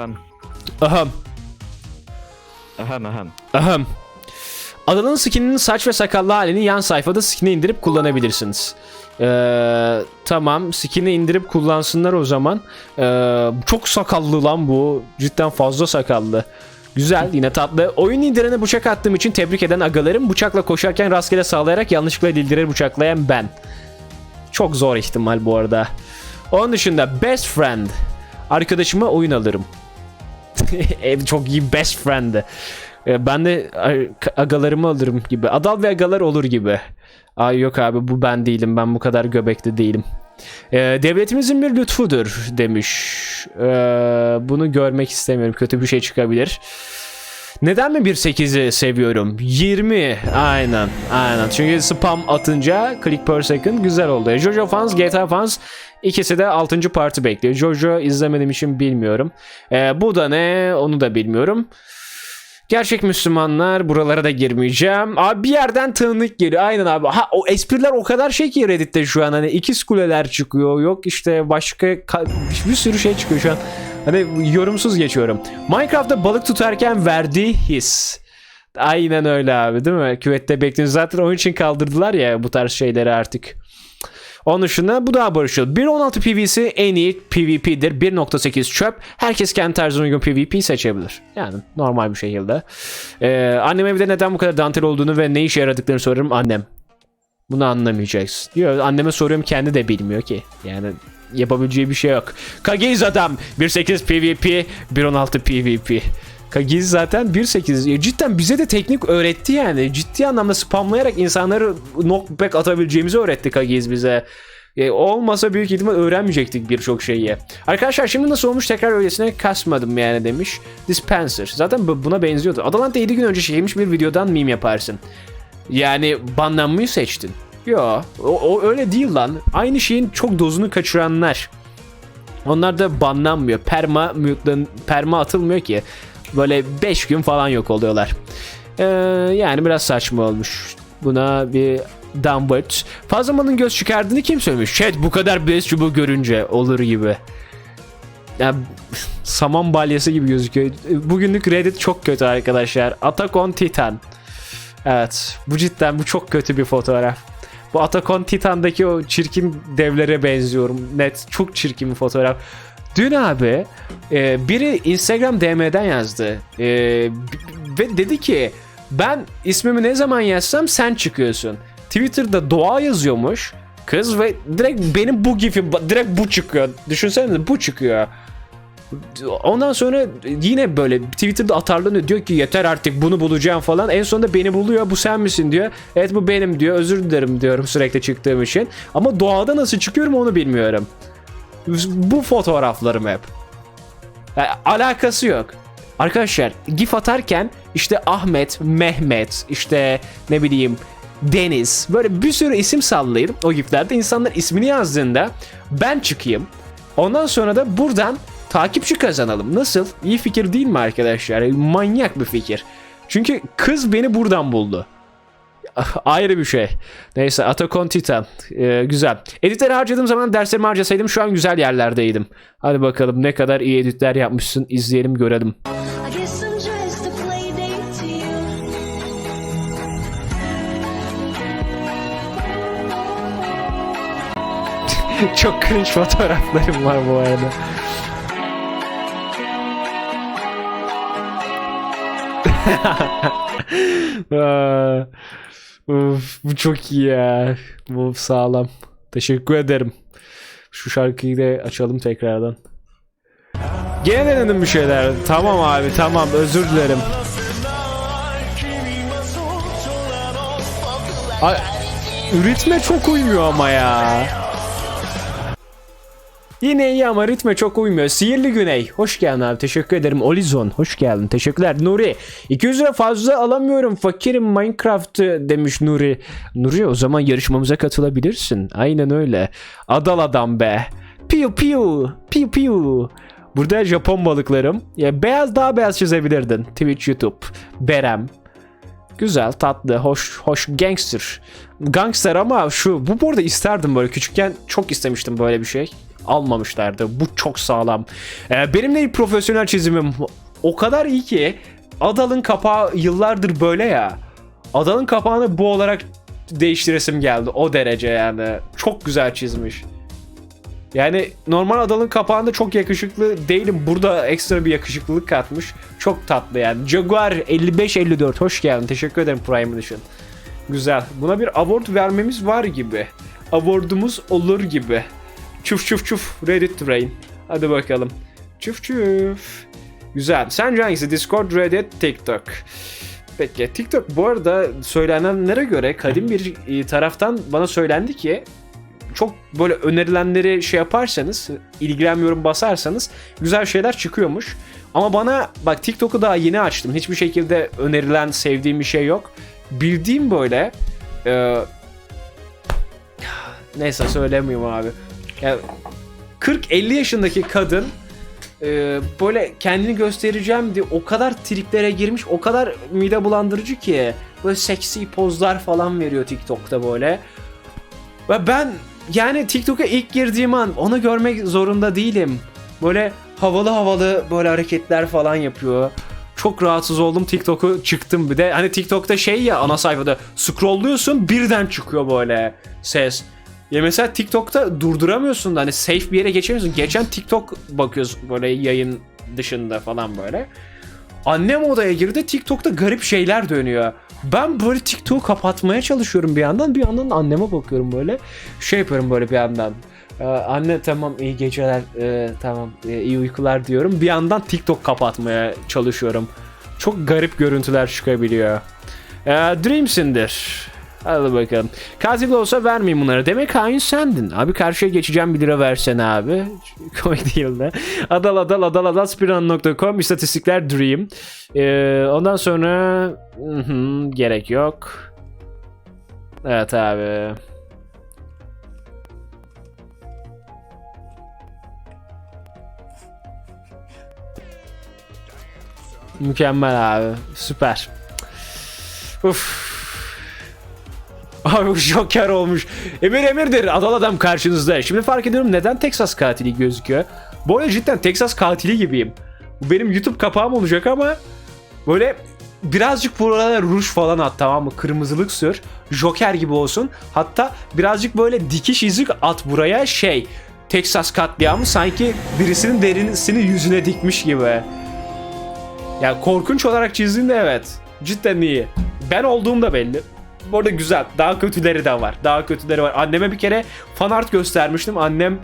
Ahem. Ahem. Ahem ahem. Ahem. Adalın skininin saç ve sakallı halini yan sayfada skin'e indirip kullanabilirsiniz. Ee, tamam skin'i indirip kullansınlar o zaman. Ee, çok sakallı lan bu. Cidden fazla sakallı. Güzel yine tatlı. Oyun indirene bıçak attığım için tebrik eden agalarım. Bıçakla koşarken rastgele sağlayarak yanlışlıkla dildirir bıçaklayan ben. Çok zor ihtimal bu arada. Onun dışında best friend. Arkadaşıma oyun alırım. Ev çok iyi best friend. Ee, Ben de agalarımı alırım gibi. Adal ve agalar olur gibi. Ay yok abi bu ben değilim. Ben bu kadar göbekli değilim. Ee, devletimizin bir lütfudur demiş. Ee, bunu görmek istemiyorum. Kötü bir şey çıkabilir. Neden mi 1.8'i seviyorum? 20. Aynen. Aynen. Çünkü spam atınca click per second güzel oldu. Jojo fans, GTA fans ikisi de 6. parti bekliyor. Jojo izlemediğim için bilmiyorum. Ee, bu da ne? Onu da bilmiyorum. Gerçek Müslümanlar buralara da girmeyeceğim. Abi bir yerden tanıdık geliyor. Aynen abi. Ha o espriler o kadar şey ki Reddit'te şu an. Hani ikiz kuleler çıkıyor. Yok işte başka ka- bir sürü şey çıkıyor şu an. Hani yorumsuz geçiyorum. Minecraft'ta balık tutarken verdiği his. Aynen öyle abi değil mi? Küvette bekliyoruz. Zaten onun için kaldırdılar ya bu tarz şeyleri artık. Onun dışında bu daha barışçıl. 1.16 PvC en iyi PvP'dir. 1.8 çöp. Herkes kendi tarzına uygun PvP seçebilir. Yani normal bir şekilde. Ee, annem evde neden bu kadar dantel olduğunu ve ne işe yaradıklarını sorarım annem. Bunu anlamayacaksın. Diyor anneme soruyorum kendi de bilmiyor ki. Yani yapabileceği bir şey yok. Kagiz adam 1.8 PvP 1.16 PvP. Kagiz zaten 1.8. Ya cidden bize de teknik öğretti yani. Ciddi anlamda spamlayarak insanları knockback atabileceğimizi öğretti Kagiz bize. E, olmasa büyük ihtimal öğrenmeyecektik birçok şeyi. Arkadaşlar şimdi nasıl olmuş tekrar öylesine kasmadım yani demiş. Dispenser. Zaten bu- buna benziyordu. Atalanta 7 gün önce çekilmiş bir videodan meme yaparsın. Yani banlanmayı seçtin. Yo o, o öyle değil lan. Aynı şeyin çok dozunu kaçıranlar. Onlar da banlanmıyor. Perma mute'lan- perma atılmıyor ki. Böyle 5 gün falan yok oluyorlar. Ee, yani biraz saçma olmuş. Buna bir downward. Fazlamanın göz çıkardığını kim söylemiş? Chat bu kadar bez çubuğu görünce olur gibi. Ya saman balyası gibi gözüküyor. Bugünlük Reddit çok kötü arkadaşlar. Attack on Titan. Evet. Bu cidden bu çok kötü bir fotoğraf. Bu Attack on Titan'daki o çirkin devlere benziyorum. Net çok çirkin bir fotoğraf. Dün abi e, biri Instagram DM'den yazdı. E, ve dedi ki ben ismimi ne zaman yazsam sen çıkıyorsun. Twitter'da doğa yazıyormuş kız ve direkt benim bu gifim direkt bu çıkıyor. Düşünsene bu çıkıyor. Ondan sonra yine böyle Twitter'da atarlanıyor diyor ki yeter artık bunu bulacağım falan. En sonunda beni buluyor bu sen misin diyor. Evet bu benim diyor özür dilerim diyorum sürekli çıktığım için. Ama doğada nasıl çıkıyorum onu bilmiyorum. Bu fotoğraflarım hep. Yani alakası yok. Arkadaşlar gif atarken işte Ahmet, Mehmet, işte ne bileyim Deniz böyle bir sürü isim sallayın o giflerde insanlar ismini yazdığında ben çıkayım. Ondan sonra da buradan takipçi kazanalım. Nasıl? İyi fikir değil mi arkadaşlar? Manyak bir fikir. Çünkü kız beni buradan buldu. Ayrı bir şey. Neyse Attack on Titan. Ee, güzel. Editleri harcadığım zaman derslerimi harcasaydım şu an güzel yerlerdeydim. Hadi bakalım ne kadar iyi editler yapmışsın izleyelim görelim. Çok cringe fotoğraflarım var bu arada. Uf, bu çok iyi ya. Bu sağlam. Teşekkür ederim. Şu şarkıyı da açalım tekrardan. Gene denedim bir şeyler. Tamam abi tamam özür dilerim. Ay, ritme çok uymuyor ama ya. Yine iyi ama ritme çok uymuyor. Sihirli Güney. Hoş geldin abi. Teşekkür ederim. Olizon. Hoş geldin. Teşekkürler. Nuri. 200 lira fazla alamıyorum. Fakirim Minecraft'ı demiş Nuri. Nuri o zaman yarışmamıza katılabilirsin. Aynen öyle. Adal adam be. Piu piu. Piu piu. Burada Japon balıklarım. Ya beyaz daha beyaz çizebilirdin. Twitch, YouTube, Berem. Güzel, tatlı, hoş, hoş gangster. Gangster ama şu bu bu arada isterdim böyle küçükken çok istemiştim böyle bir şey. Almamışlardı. Bu çok sağlam. Ee, benim de profesyonel çizimim o kadar iyi ki Adal'ın kapağı yıllardır böyle ya. Adal'ın kapağını bu olarak değiştiresim geldi o derece yani. Çok güzel çizmiş. Yani normal Adal'ın kapağında çok yakışıklı değilim. Burada ekstra bir yakışıklılık katmış. Çok tatlı yani. Jaguar 5554 hoş geldin. Teşekkür ederim Prime Edition. Güzel. Buna bir award vermemiz var gibi. Awardumuz olur gibi. Çuf çuf çuf. Reddit Train. Hadi bakalım. Çuf çuf. Güzel. Sence hangisi? Discord, Reddit, TikTok. Peki TikTok bu arada söylenenlere göre kadim bir e, taraftan bana söylendi ki çok böyle önerilenleri şey yaparsanız, ilgilenmiyorum basarsanız güzel şeyler çıkıyormuş. Ama bana bak TikTok'u daha yeni açtım. Hiçbir şekilde önerilen, sevdiğim bir şey yok. Bildiğim böyle e, neyse söylemiyorum abi. Ya 40-50 yaşındaki kadın e, böyle kendini göstereceğim diye o kadar triplere girmiş, o kadar mide bulandırıcı ki böyle seksi pozlar falan veriyor TikTok'ta böyle. Ve ben yani TikTok'a ilk girdiğim an onu görmek zorunda değilim. Böyle havalı havalı böyle hareketler falan yapıyor. Çok rahatsız oldum TikTok'u çıktım bir de. Hani TikTok'ta şey ya ana sayfada scrollluyorsun birden çıkıyor böyle ses. Ya mesela TikTok'ta durduramıyorsun da hani safe bir yere geçemiyorsun. Geçen TikTok bakıyorsun böyle yayın dışında falan böyle. Annem odaya girdi TikTok'ta garip şeyler dönüyor. Ben böyle TikTok'u kapatmaya çalışıyorum bir yandan. Bir yandan anneme bakıyorum böyle. Şey yapıyorum böyle bir yandan. Ee, anne tamam iyi geceler ee, tamam ee, iyi uykular diyorum. Bir yandan TikTok kapatmaya çalışıyorum. Çok garip görüntüler çıkabiliyor. Ee, Dreams'indir. Hadi bakalım. Katil olsa vermeyeyim bunları. Demek hain sendin. Abi karşıya geçeceğim 1 lira versene abi. Komik değil de. Adal adal adal adal spiran.com istatistikler Dream. Ee, ondan sonra hı hı, gerek yok. Evet abi. Mükemmel abi. Süper. Uf. Abi Joker olmuş. Emir Emir'dir. Adal adam karşınızda. Şimdi fark ediyorum neden Texas katili gözüküyor. Bu arada cidden Texas katili gibiyim. Bu benim YouTube kapağım olacak ama böyle birazcık buralara ruj falan at tamam mı? Kırmızılık sür. Joker gibi olsun. Hatta birazcık böyle dikiş izi at buraya şey. Texas katliamı sanki birisinin derisini yüzüne dikmiş gibi. Ya korkunç olarak çizdiğinde evet. Cidden iyi. Ben olduğum da belli. Bu arada güzel. Daha kötüleri de var. Daha kötüleri var. Anneme bir kere fan art göstermiştim. Annem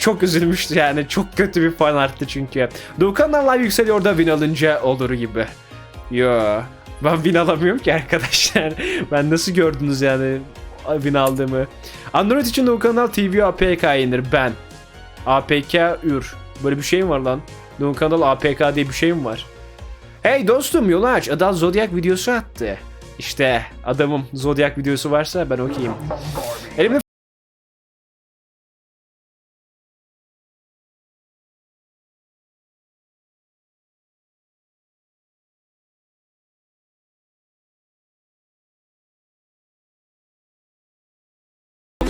çok üzülmüştü yani. Çok kötü bir fan arttı çünkü. Doğukanlar live yükseliyor da win alınca olur gibi. Yo. Ben win alamıyorum ki arkadaşlar. ben nasıl gördünüz yani win aldığımı. Android için Doğukanal TV APK indir ben. APK ür. Böyle bir şey mi var lan? Doğukanal APK diye bir şey mi var? Hey dostum yolu aç. Adam Zodiac videosu attı. İşte adamım Zodiac videosu varsa ben okuyayım. Elimde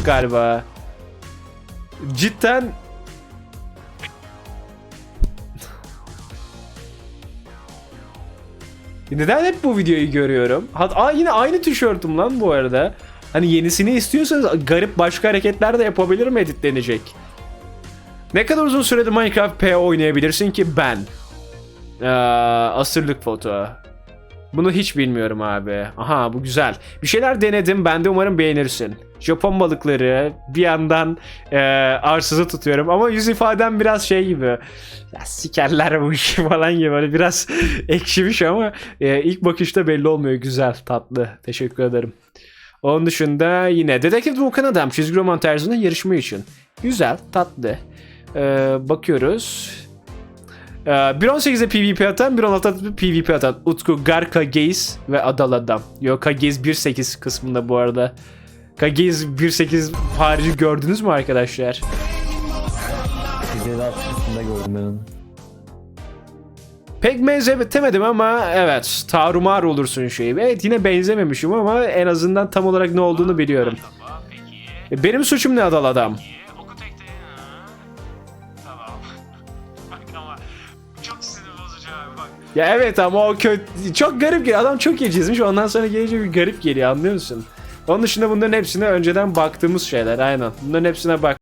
galiba. Cidden Neden hep bu videoyu görüyorum? Hat Aa, yine aynı tişörtüm lan bu arada. Hani yenisini istiyorsanız garip başka hareketler de yapabilirim editlenecek. Ne kadar uzun süredir Minecraft P oynayabilirsin ki ben? Ee, asırlık foto. Bunu hiç bilmiyorum abi. Aha bu güzel. Bir şeyler denedim. Ben de umarım beğenirsin. Japon balıkları bir yandan e, arsızı tutuyorum ama yüz ifadem biraz şey gibi. Ya sikerler bu işi falan gibi. Böyle biraz ekşimiş ama e, ilk bakışta belli olmuyor. Güzel, tatlı. Teşekkür ederim. Onun dışında yine Dedektif Volkan Adam çizgi roman tarzında yarışma için. Güzel, tatlı. Ee, bakıyoruz. Ee, 1.18'de PvP atan, 1.16'da PvP atan Utku, Gar, Kageyiz ve Adal Adam. Yok Kageyiz 1.8 kısmında bu arada. Kageyiz 1.8 harici gördünüz mü arkadaşlar? Alt kısmında gördüm ben onu. Pek benzetemedim ama evet tarumar olursun şeyi. Evet yine benzememişim ama en azından tam olarak ne olduğunu biliyorum. Benim suçum ne adal adam? Ya evet ama o kötü çok garip geliyor. Adam çok iyi çizmiş ondan sonra gelince bir garip geliyor anlıyor musun? Onun dışında bunların hepsine önceden baktığımız şeyler aynen. Bunların hepsine bak.